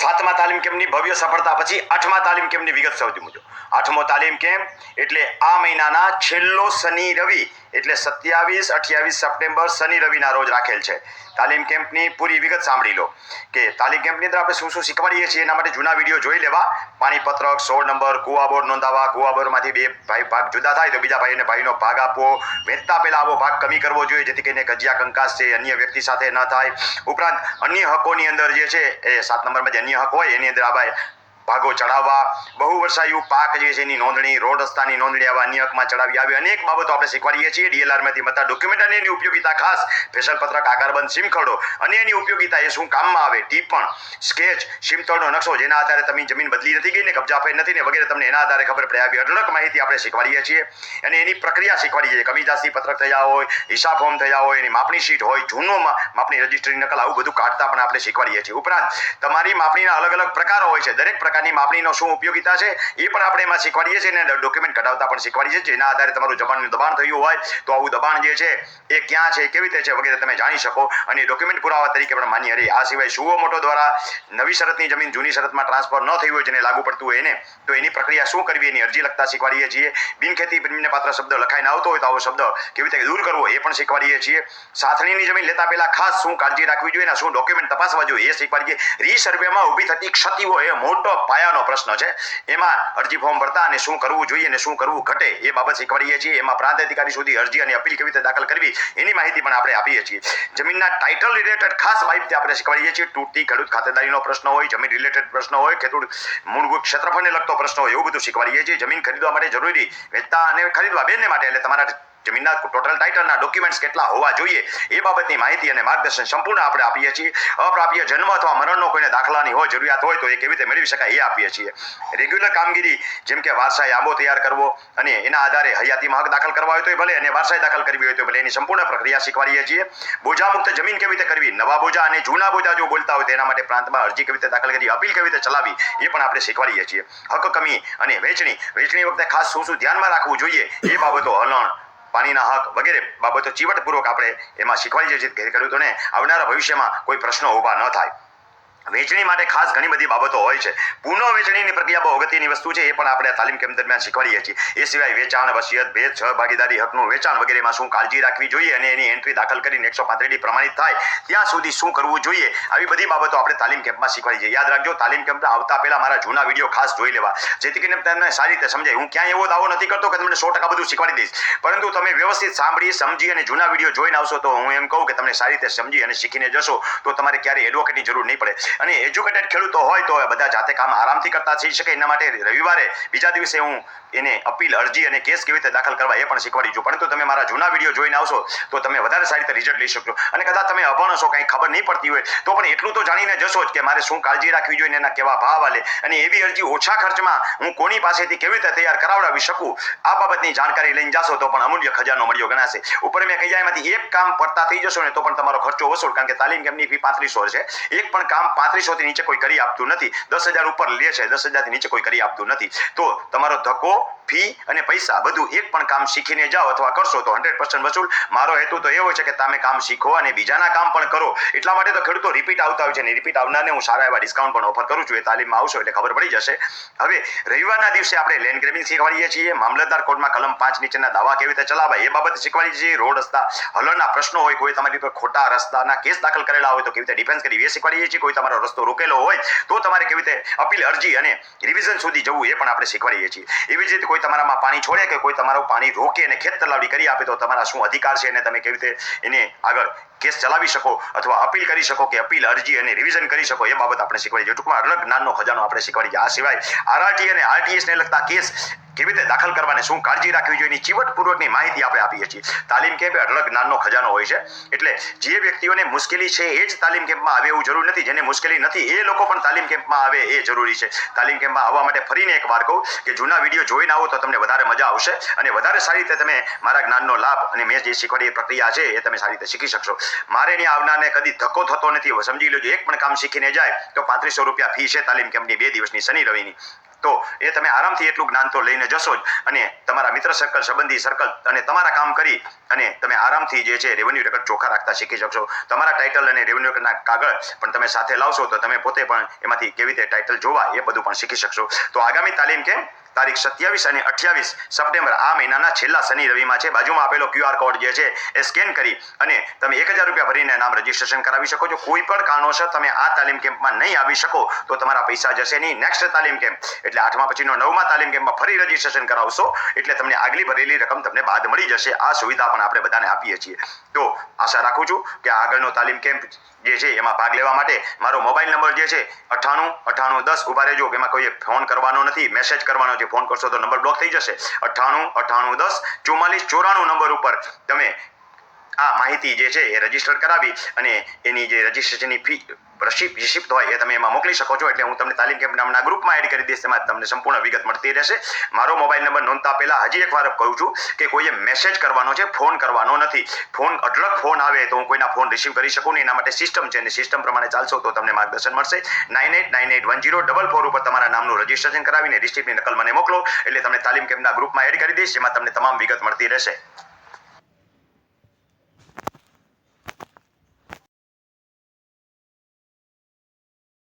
સાતમા તાલીમ કેમ્પની ભવ્ય સફળતા પછી આઠમા તાલીમ કેમ્પની વિગત સૌથી મુજબ આઠમો તાલીમ કેમ્પ એટલે આ મહિનાના છેલ્લો શનિ રવિ એટલે સત્યાવીસ, અઠ્યાવીસ સપ્ટેમ્બર શનિ રવિના રોજ રાખેલ છે. તાલીમ કેમ્પની પૂરી વિગત સાંભળી લો. કે તાલીમ કેમ્પની અંદર આપણે શું શું શીખવાડીએ છીએ એના માટે જૂના વીડિયો જોઈ લેવા. પાણી પત્રક સોળ નંબર, કુવા બોર્ડ નોંધાવા. કુવા બોર્ડમાંથી બે ભાઈ ભાગ જુદા થાય તો બીજા ભાઈને ભાઈનો ભાગ આપવો. વેચતા પહેલાં આવો ભાગ કમી કરવો જોઈએ, જેથી કરીને કજિયા કંકાસ છે, અન્ય વ્યક્તિ સાથે ન થાય. ઉપરાંત અન્ય હકોની અંદર જે છે, એ સાત નંબરમાં જે અન્ય હક હોય, એની અંદર આ ભાઈ ભાગો ચડાવવા બહુ વર્ષાયુ પાક જે છે એની નોંધણી, રોડ રસ્તાની નોંધણી આવા અન્ય ચડાવી આવી અનેક બાબતો આપણે શીખવાડીએ છીએ. ડીએલઆરમાંથી મળતા ડોક્યુમેન્ટ અને એની ઉપયોગિતા ખાસ. ફેશન પત્રક આકારબંધ સિમ ખરડો અને એની ઉપયોગિતા એ શું કામમાં આવે ટીપણ સ્કેચ, સીમતળનો નકશો જેના આધારે તમે જમીન બદલી નથી ગઈ ને કબજા ફેર નથી ને વગેરે તમને એના આધારે ખબર પડે. આવી અઢળક માહિતી આપણે શીખવાડીએ છીએ અને એની પ્રક્રિયા શીખવાડીએ છીએ. કમી પત્રક થયા હોય, હિસાબ ફોર્મ થયા હોય, એની માપણી શીટ હોય જૂનોમાં માપણી રજિસ્ટ્રી નકલ, આવું બધું કાઢતા પણ આપણે શીખવાડીએ છીએ. ઉપરાંત, તમારી માપણીના અલગ અલગ પ્રકારો હોય છે. દરેક પ્રકારની માપણીનો શું ઉપયોગિતા છે, એ પણ આપણે એમાં શીખવાડીએ છીએ અને ડોક્યુમેન્ટ કઢાવતા પણ શીખવાડીએ છીએ. જેના આધારે તમારું જમાનનું દબાણ થયું હોય, તો આવું દબાણ જે છે, એ ક્યાં છે, કેવી રીતે છે, વગેરે તમે જાણી શકો. અને ડોક્યુમેન્ટ પુરાવા તરીકે પણ માન્ય રહી આ સિવાય સુઓ મોટો દ્વારા નવી શરતની જમીન જૂની શરતમાં ટ્રાન્સફર ન થઈ હોય, જેને લાગુ પડતું હોય એને, તો એની પ્રક્રિયા શું કરવી, એની અરજી લખતા શીખવાડીએ છીએ. બિનખેતી બિનને પાત્ર શબ્દ લખાઈને આવતો હોય, તો આવો શબ્દ કેવી રીતે દૂર કરવો, એ પણ શીખવાડીએ છીએ. સાથણીની જમીન લેતા પહેલાં ખાસ શું કાળજી રાખવી જોઈએ અને શું ડોક્યુમેન્ટ તપાસવા જોઈએ, એ શીખવાડીએ. રીસર્વેમાં ઊભી થતી ક્ષતિઓ એ મોટો પાયાનો પ્રશ્ન છે. એમાં અરજી ફોર્મ ભરતા અને શું કરવું જોઈએ અને શું કરવું ઘટે એ બાબત શીખવાડીએ છીએ. એમાં પ્રાંત અધિકારી સુધી અરજી અને અપીલ કેવી રીતે દાખલ કરવી એની માહિતી પણ આપણે આપીએ છીએ. જમીનના ટાઇટલ રિલેટેડ ખાસ માહિતી આપણે શીખવાડીએ છીએ. તૂટતી ખેડૂત ખાતેદારીનો પ્રશ્ન હોય, જમીન રિલેટેડ પ્રશ્ન હોય, ખેડૂત મૂળભૂત ક્ષેત્રફળને લગતો પ્રશ્ન હોય, એવું બધું શીખવાડીએ છીએ. જમીન ખરીદવા માટે જરૂરી વેચતા અને ખરીદવા, બેને માટે. એટલે તમારા જમીનના ટોટલ ટાઇટલના ડોક્યુમેન્ટ્સ કેટલા હોવા જોઈએ એ બાબતની માહિતી અને માર્ગદર્શન સંપૂર્ણ આપણે આપીએ છીએ. અપ્રાપ્ય જન્મ અથવા મરણનો કોઈને દાખલાની હોય, જરૂરિયાત હોય તો એ કેવી રીતે મેળવી શકાય એ આપીએ છીએ. રેગ્યુલર કામગીરી જેમ કે વારસાઈ આંબો તૈયાર કરવો અને એના આધારે હયાતીમાં હક દાખલ કરવા હોય તો ભલે અને વારસાઈ દાખલ કરવી હોય તો ભલે, એની સંપૂર્ણ પ્રક્રિયા શીખવાડીએ છીએ. બોજા મુક્ત જમીન કેવી રીતે કરવી? નવા બોજા અને જૂના બોજા જો બોલતા હોય તેના માટે પ્રાંતમાં અરજી કેવી રીતે દાખલ કરી અપીલ કેવી રીતે ચલાવી એ પણ આપણે શીખવાડીએ છીએ. હક કમી અને વેચણી વેચણી વખતે ખાસ શું શું ધ્યાનમાં રાખવું જોઈએ એ બાબતો હલણ પાણીના હક વગેરે બાબતો ચીવટપૂર્વક આપણે એમાં શીખવાડીએ છીએ કે ખેડૂતોને આવનારા ભવિષ્યમાં કોઈ પ્રશ્નો ઊભા ન થાય. વેચણી માટે ખાસ ઘણી બધી બાબતો હોય છે. પુનઃ વેચણીની પ્રક્રિયા બહુ અગત્યની વસ્તુ છે, એ પણ આપણે તાલીમ કેમ્પ દરમિયાન શીખવાડીએ છીએ. એ સિવાય વેચાણ, વસિયત, ભેદ, સહભાગીદારી, હકનું વેચાણ વગેરેમાં શું કાળજી રાખવી જોઈએ અને એની એન્ટ્રી દાખલ કરીને એકસો પાંત્રીડી પ્રમાણિત થાય, ત્યાં સુધી શું કરવું જોઈએ? આવી બધી બાબતો આપણે તાલીમ કેમ્પમાં શીખવાડી છે યાદ રાખજો, તાલીમ કેમ્પ આવતા પહેલા મારા જૂના વીડિયો ખાસ જોઈ લેવા. જેથી કરીને તમને સારી રીતે સમજાય. હું ક્યાંય એવો દાવો નથી કરતો કે તમને સો ટકા બધું શીખવાડી દઈશ. પરંતુ તમે વ્યવસ્થિત સાંભળી, સમજી અને જૂના વીડિયો જોઈને આવશો તો હું એમ કહું કે તમને સારી રીતે સમજી અને શીખીને જશો. તો તમારે ક્યારેય એડવોકેટની જરૂર નહીં પડે. અને એજ્યુકેટેડ ખેડૂતો હોય તો બધા જાતે કામ આરામથી કરતા થઈ શકે. એના માટે રવિવારે બીજા દિવસે હું એને અપીલ, અરજી અને કેસ કેવી રીતે દાખલ કરવા એ પણ શીખવાડી છું. પરંતુ તમે મારા જૂના વીડિયો જોઈને આવશો તો તમે વધારે સારી રીતે રિઝલ્ટ લઈ શકશો. અને કદાચ તમે અભણ હશો, કંઈ ખબર નહીં પડતી હોય, તો પણ એટલું તો જાણીને જશો જ કે મારે શું કાળજી રાખવી જોઈએ એના કેવા ભાવ આલે અને એવી અરજી ઓછા ખર્ચમાં હું કોની પાસેથી કેવી રીતે તૈયાર કરાવડાવી શકું? આ બાબતની જાણકારી લઈને જાશો તો પણ અમૂલ્ય ખજાનો મળ્યો ગણાશે. ઉપર મેં કહી એમાંથી એક કામ પડતા થઈ જશો ને તો પણ તમારો ખર્ચો વસૂલ. કારણ કે તાલીમ કેમની ફી પાંત્રીસો છે એક પણ કામ પાંત્રીસો થી નીચે કોઈ કરી આપતું નથી. દસ હજાર ઉપર લે છે, દસ હજારથી નીચે કોઈ કરી આપતું નથી. તો તમારો ધક્કો, ફી અને પૈસા બધું એક પણ કામ શીખીને જાઓ અથવા કરશો તો હંડ્રેડ પર્સન્ટ વસૂલ. મારો હેતુ તો એવો છે કે તમે કામ શીખો અને બીજાના કામ પણ કરો. એટલા માટે તો ખેડૂતો રિપીટ આવતા હોય છે અને રિપીટ આવનારને હું સારા એવા ડિસ્કાઉન્ટ પણ ઓફર કરું છું. એ તાલીમમાં આવશો એટલે ખબર પડી જશે. હવે રવિવારના દિવસે આપણે લેન્ડ ગ્રેબિંગ શીખવાડીએ છીએ. મામલતદાર કોર્ટમાં કલમ પાંચ નીચેના દાવા કેવી રીતે ચલાવાય એ બાબતે શીખવાડીએ છીએ. રોડ રસ્તા, હલનના પ્રશ્નો હોય, કોઈ તમારી પર ખોટા રસ્તાના કેસ દાખલ કરેલા હોય તો કેવી રીતે ડિફેન્સ કરી એ શીખવાડીએ છીએ. કોઈ તમારો રસ્તો રોકેલો હોય, તો તમારે કેવી રીતે અપીલ, અરજી અને રિવિઝન સુધી જવું એ પણ આપણે શીખવાડીએ છીએ. એવી જ રીતે કોઈ તમારામાં પાણી છોડે કે કોઈ તમારું પાણી રોકે અને ખેત તલાવડી કરી આપે, તો તમારા શું અધિકાર છે અને તમે કેવી રીતે એને આગળ કેસ ચલાવી શકો અથવા અપીલ કરી શકો કે અપીલ, અરજી અને રિવિઝન કરી શકો એ બાબત આપણે શીખવાડીએ છીએ. ટૂંકમાં અલગ જ્ઞાનનો ખજાનો આપણે શીખવાડીએ આ સિવાય આરઆરટી અને આરટીએસ ને લગતા કેસ કેવી રીતે દાખલ કરવાની શું કાળજી રાખવી જોઈએ એની ચીવટપૂર્વકની માહિતી આપણે આપીએ છીએ. તાલીમ કેમ્પ અઢળક જ્ઞાનનો ખજાનો હોય છે. એટલે જે વ્યક્તિઓને મુશ્કેલી છે એ જ તાલીમ કેમ્પમાં આવે એવું જરૂર નથી. જેને મુશ્કેલી નથી એ લોકો પણ તાલીમ કેમ્પમાં આવે એ જરૂરી છે. તાલીમ કેમ્પમાં આવવા માટે ફરીને એક વાર કહું કે જૂના વીડિયો જોઈને આવો તો તમને વધારે મજા આવશે અને વધારે સારી રીતે તમે મારા જ્ઞાનનો લાભ અને મેં જે શીખવાડી પ્રક્રિયા છે એ તમે સારી રીતે શીખી શકશો. મારે ત્યાં આવનારને કદી ધક્કો થતો નથી. સમજી લેજો, એક પણ કામ શીખીને જાય તો પાંત્રીસો રૂપિયા ફી છે તાલીમ કેમ્પની બે દિવસની, શનિ રવિની. તો એ તમે આરામથી એટલું જ્ઞાન તો લઈને જશો જ. અને તમારા મિત્ર સર્કલ સંબંધી સર્કલ અને તમારા કામ કરી અને તમે આરામથી જે છે રેવન્યુ રેકર્ડ ચોખ્ખા રાખતા શીખી શકશો. તમારા ટાઇટલ અને રેવન્યુ રેકર્ડના કાગળ પણ તમે સાથે લાવશો તો તમે પોતે પણ એમાંથી કેવી રીતે ટાઇટલ જોવા એ બધું પણ શીખી શકશો. તો આગામી તાલીમ કેમ? તારીખ સત્યાવીસ અને અઠ્યાવીસ સપ્ટેમ્બર આ મહિનાના છેલ્લા શનિ રવિમાં છે. બાજુમાં આપેલો ક્યુઆર કોડ જે છે એ સ્કેન કરી અને તમે એક હજાર રૂપિયા ભરીને નામ રજીસ્ટ્રેશન કરાવી શકો છો. કોઈ પણ કારણોસર તમે આ તાલીમ કેમ્પમાં નહીં આવી શકો તો તમારા પૈસા જશે નહીં. નેક્સ્ટ તાલીમ કેમ્પ, એટલે આઠમા પછીનો નવમા તાલીમ કેમ્પમાં ફરી રજીસ્ટ્રેશન કરાવશો, એટલે તમને આગલી ભરેલી રકમ તમને બાદ મળી જશે. આ સુવિધા પણ આપણે બધાને આપીએ છીએ. તો આશા રાખું છું કે આગળનો તાલીમ કેમ્પ જે છે એમાં ભાગ લેવા માટે મારો મોબાઈલ નંબર જે છે અઠ્ઠાણું અઠ્ઠાણું દસ ઊભા રહેજો. એમાં કોઈએ ફોન કરવાનો નથી, મેસેજ કરવાનો છે ફોન કરશો તો નંબર બ્લોક થઈ જશે. અઠ્ઠાણું અઠ્ઠાણું, દસ ચુમ્માલીસ ચોરાણું નંબર ઉપર તમે આ માહિતી જે છે એ રજિસ્ટર કરાવી અને એની જે રજીસ્ટ્રેશનની ફી રિસિપ્ટ રિસિપ્ટ હોય એ તમે એમાં મોકલી શકો છો. એટલે હું તમને તાલીમ કેમ્પ નામના ગ્રુપમાં એડ કરી દઈશ. એમાં તમને સંપૂર્ણ વિગત મળતી રહેશે. મારો મોબાઈલ નંબર નોંધતા પહેલાં હજી એકવાર કહું છું કે કોઈએ મેસેજ કરવાનો છે ફોન કરવાનો નથી. ફોન અઢળક ફોન આવે તો હું કોઈના ફોન રિસીવ કરી શકું નહીં. એના માટે સિસ્ટમ છે અને સિસ્ટમ પ્રમાણે ચાલશો તો તમને માર્ગદર્શન મળશે. Nine eight nine eight one zero double four ઉપર તમારા નામનું રજીસ્ટ્રેશન કરાવીને રિસિપ્ટની નકલ મને મોકલો. એટલે તમને તાલીમ કેમ્પના ગ્રુપમાં એડ કરી દઈશ. જેમાં તમને તમામ વિગત મળતી રહેશે.